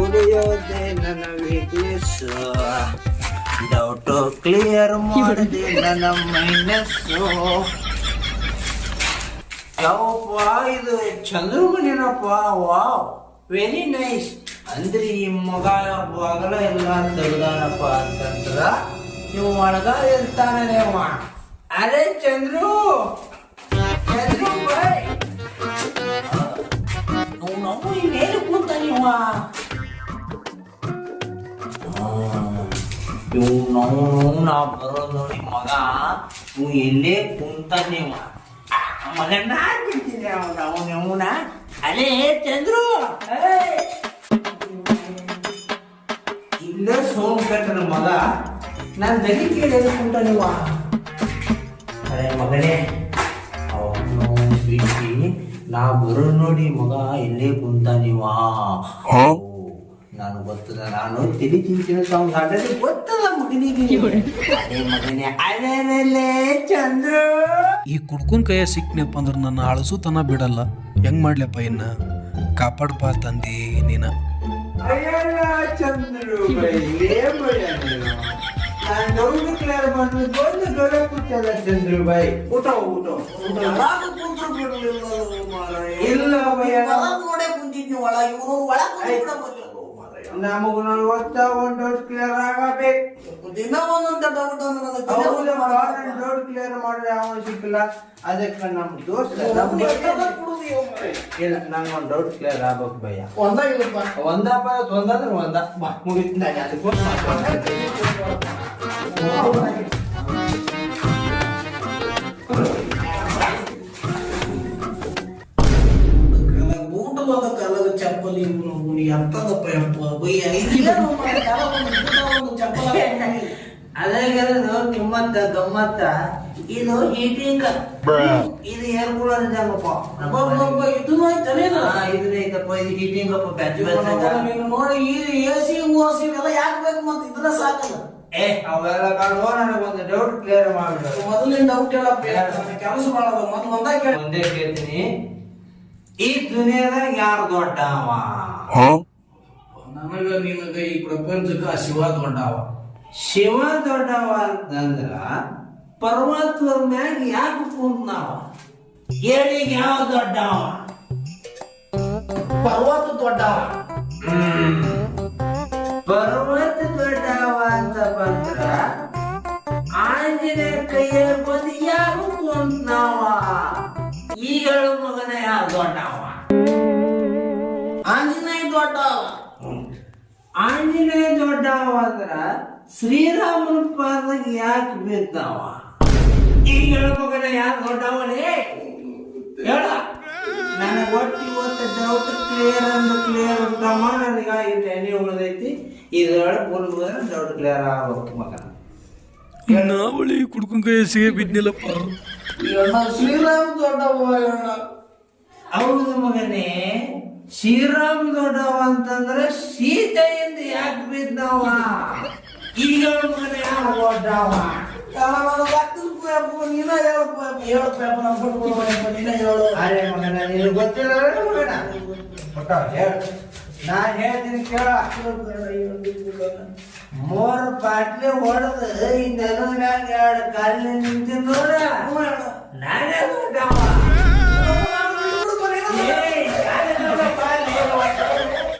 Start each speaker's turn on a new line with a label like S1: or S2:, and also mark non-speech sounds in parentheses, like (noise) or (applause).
S1: ಉಳಿಯೋದೆ ನನ್ನ weakness doubt clear ಮಾಡಿದೆ ನನ್ನ ಮೈನಸ್ಸು ಯಾವಪ್ಪ ಇದು ಚಂದ್ರಮಣಿನಪ್ಪ ವಾವ್ ವೆರಿ ನೈಸ್ ಅಂದ್ರೆ ಈ ಮಗ ಬಾಗಲ ಎಲ್ಲ ತೆಗ್ದಾನಪ್ಪ ಅಂತಂದ್ರ ನೀವು ಇರ್ತಾನೆ ಅವ ಅರೆ ಚಂದ್ರು ಚಂದ್ರು ಬೈ ನಾವು ಇನ್ನೇನು ಕೂತ ನೀವ ಇವ್ ನಾವು ನಾ ಬರೋದು ನೋಡಿ ಮಗ? ನೀವು ಎಲ್ಲೇ ಕುಂತ ನೀವ? ಮಗನ ಬಿಡ್ತೀನಿ ಅವನ ಅವನ ಅವನ ಅಲೇ, ಚಂದ್ರು! ಇಲ್ಲ ಸೋಮ್ಕಟ್ಟನ ಮಗ. ನಾನು ದನಿ ಕೇಳಿ ಎಲ್ಲಿ ಕುಂತ ನೀವ? ಅರೆ ಮಗನೇ, ಅವನು ಬಿಟ್ಟು ನಾ ಬರೋ ನೋಡಿ ಮಗ ಇಲ್ಲೇ ಕುಂತ ನೀವ? ನಾನು ಗೊತ್ತದ ನಾನು ತಿಳಿ ಚಿಂಚಿನ ಸಾಂಗ್ ಹಾಡೋದು ಗೊತ್ತದ ಮಗನಿಗೆ ಅರೆ ಮಗನೇ ಅಲೆ ಚಂದ್ರು.
S2: ಈ ಕುಡ್ಕೊಂಡ್ ಕೈಯ ಸಿಕ್ನಪ್ಪ ಅಂದ್ರೆ ನನ್ನ ಅಳಸು ತನ ಬಿಡಲ್ಲ. ಹೆಂಗ್ ಮಾಡ್ಲಪ್ಪ ಇನ್ನ? ಕಾಪಾಡ್ಪ ತಂದಿ ನೀನ.
S1: ಚಂದ್ರು ಚಂದ್ರು ಬೈ. ಊಟ ಊಟ. ಇಲ್ಲ
S3: ಒಳಗೆ ಒಳಗೆ.
S1: ನಮಗ ನಲ್ವತ್ತ ಒಂದು ಡೌಟ್ ಕ್ಲಿಯರ್ ಆಗಬೇಕು
S3: ದಿನ ಒಂದೊಂದು ಡೌಟ್
S1: ಡೌಟ್ ಕ್ಲಿಯರ್ ಮಾಡಿದ್ರೆ ಯಾವ ಸಿಕ್ಕಿಲ್ಲ. ಅದಕ್ಕೆ ನಮ್ಮ ದೋಸ್ತ. ಇಲ್ಲ. ನಂಗೆ ಒಂದು ಡೌಟ್ ಕ್ಲಿಯರ್ ಆಗ್ಬೇಕು ಭಯ
S3: ಒಂದ ಇಲ್ಲಪ್ಪ.
S1: ಒಂದಪ್ಪ ಒಂದಂದ್ರೆ ಒಂದ. ಮುಗಿತು. ಅದಕ್ಕೋಸ್ಕರ
S3: ಚಪ್ಪಲಿ ಇವನು ಅವ್ನು ಎಂತದಪ್ಪ ಯಪ್ಪ ಒಂದು ಚಪ್ಪಲ
S1: ಕಿಮ್ಮತ್ತ (laughs) ಗಮ್ಮತ್ತ ಇದು ಹೀಟಿಂಗ್. ಇದು ಏರ್ ಕೂಲರ್ ಇದ್ದಂಗಪ್ಪ
S3: ಅಬ್ಬಬ್ಬಬ್ಬ, ಇದನ್ನು ಐತನೇನ?
S1: ಇದನ್ನ ಐತಪ್ಪ ಇದು ಹೀಟಿಂಗ್ ಅಪ್ಪ ಬ್ಯಾಚ್
S3: ಇವನಪ್ಪ ನೀನು ನೋಡಿ ಎ ಸಿ ಓಸಿ ಇವೆಲ್ಲ ಯಾಕೆ ಬೇಕು ಮತ್ತೆ ಇದ್ರ ಸಾಕಲ್ಲ.
S1: ಏ ಅವೆಲ್ಲ ನನಗೆ ಒಂದು ಡೌಟ್ ಕ್ಲಿಯರ್ ಮಾಡ್ಬಿಡು.
S3: ಮೊದಲಿನ ಡೌಟ್ ಹೇಳಪ್ಪ ಕೆಲಸ ಮಾಡೋದು ಕೇಳ
S1: ಒಂದೇ ಕೇಳ್ತೀನಿ. ಈ ದುನಿಯಾದಾಗ ಯಾರು ದೊಡ್ಡವ?
S3: ನಮಗ ನಿಮಗ ಈ ಪ್ರಪಂಚಕ್ಕ ಆ ಶಿವ ದೊಡ್ಡವ.
S1: ಶಿವ ದೊಡ್ಡವ ಅಂತಂದ್ರ ಪರಮಾತ್ಮರ ಮ್ಯಾಗ ಯಾಕೆ ಕುಂತ್ನಾವ ಏಳಿಗೆ ಯಾವ ದೊಡ್ಡವ?
S3: ಪರ್ವತ ದೊಡ್ಡವ.
S1: ಪರ್ವತ ಈ ಹೇಳು ಮಗನ ಯಾರು? ದೊಡ್ಡವ
S3: ಆಂಜನೇಯ ದೊಡ್ಡವ
S1: ಆಂಜನೇಯ ದೊಡ್ಡವ ಅಂದ್ರ ಶ್ರೀರಾಮನ ಪಾದಗ ಯಾಕೆ ಬಿದ್ದಾವ ಈಗ ಹೇಳು ಮಗನ ಯಾರು? ದೊಡ್ಡವನೇ ಹೇಳ. ನನ್ನ ಒಟ್ಟು ಇವತ್ತು ಡೌಟ್ ಕ್ಲಿಯರ್ ಅಂದ ಕ್ಲಿಯರ್ ಪ್ರಮಾಣ ನನಗೆ ಈ ಟೆನಿ ಉಳಿದೈತಿ? ಇದ್ರೊಳಗೆ ಬುಲ್ಬುದ್ರ ಡೌಟ್ ಕ್ಲಿಯರ್ ಆಗ್ಬೇಕು ಮಗನ.
S2: ನಾವಳಿ ಕುಡ್ಕನ್ ಕೈ ಸಿಗೇ ಬಿದ್ನಿಲ್ಲಪ್ಪ
S3: ಅಣ್ಣ ಶ್ರೀರಾಮ್ ದೊಡ್ಡವ
S1: ಹೌದು ಮಗನೇ. ಶ್ರೀರಾಮ್ ದೊಡ್ಡವ ಅಂತಂದ್ರೆ ಸೀತೆಯಿಂದ ಯಾಕೆ ಬಿದ್ದವ ಈಗ ಮಗನೇ ದೊಡ್ಡವ
S3: ನೀನ ಹೇಳಪ್ಪ ಹೇಳಪ್ಪ ನಮ್ಮ ಪಡ್ಕೊಳ್ಳಪ್ಪ ನೀನ ಹೇಳು.
S1: ಅರೆ ಮಗನ ನಿನಗೆ ಗೊತ್ತಿಲ್ಲ ಮಗನ ಹೇಳು. ನಾನು ಹೇಳ್ತೀನಿ ಕೇಳ ಮೂರು ಬಾಟ್ಲಿ ಹೊಡೆದು ಈ ನೆಲದ ಮ್ಯಾಗ ಎರಡು ಕಾಲಿನ ನಿಂತಿದ್ದು ನೋಡ ನಾನೇ